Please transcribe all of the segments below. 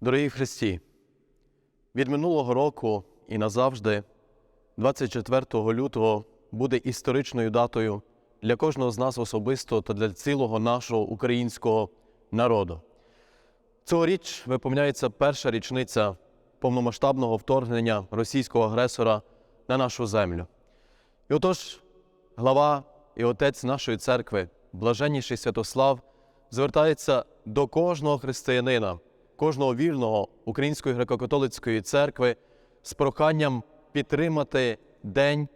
Дорогі в Христі, від минулого року і назавжди, 24 лютого, буде історичною датою для кожного з нас особисто та для цілого нашого українського народу. Цьогоріч виповняється перша річниця повномасштабного вторгнення російського агресора на нашу землю. І отож, глава і отець нашої церкви, блаженніший Святослав, звертається до кожного християнина, кожного вірного Української греко-католицької церкви з проханням підтримати день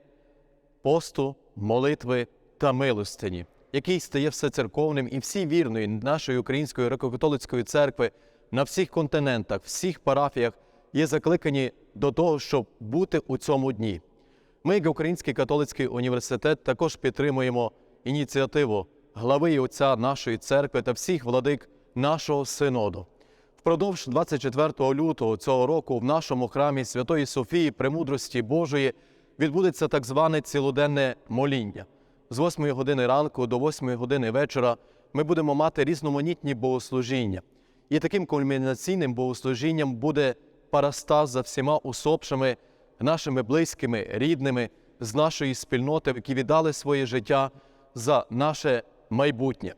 посту, молитви та милостині, який стає всецерковним і всі вірної нашої Української греко-католицької церкви на всіх континентах, всіх парафіях є закликані до того, щоб бути у цьому дні. Ми, як Український католицький університет, також підтримуємо ініціативу глави і отця нашої церкви та всіх владик нашого синоду. Впродовж 24 лютого цього року в нашому храмі Святої Софії Премудрості Божої відбудеться так зване цілоденне моління. З 8 години ранку до 8 години вечора ми будемо мати різноманітні богослужіння. І таким кульмінаційним богослужінням буде парастаз за всіма усопшими нашими близькими, рідними з нашої спільноти, які віддали своє життя за наше майбутнє.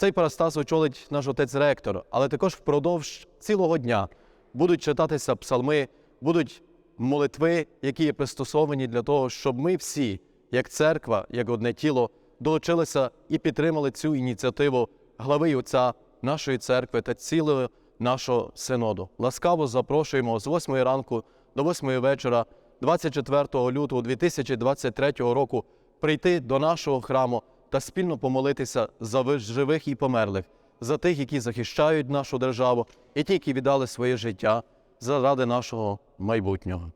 Цей парастаз очолить наш отець ректор, але також впродовж цілого дня будуть читатися псалми, будуть молитви, які є пристосовані для того, щоб ми всі, як церква, як одне тіло, долучилися і підтримали цю ініціативу глави отця нашої церкви та цілого нашого синоду. Ласкаво запрошуємо з 8 ранку до 8 вечора, 24 лютого 2023 року, прийти до нашого храму та спільно помолитися за ви- живих і померлих, за тих, які захищають нашу державу, і ті, які віддали своє життя заради нашого майбутнього.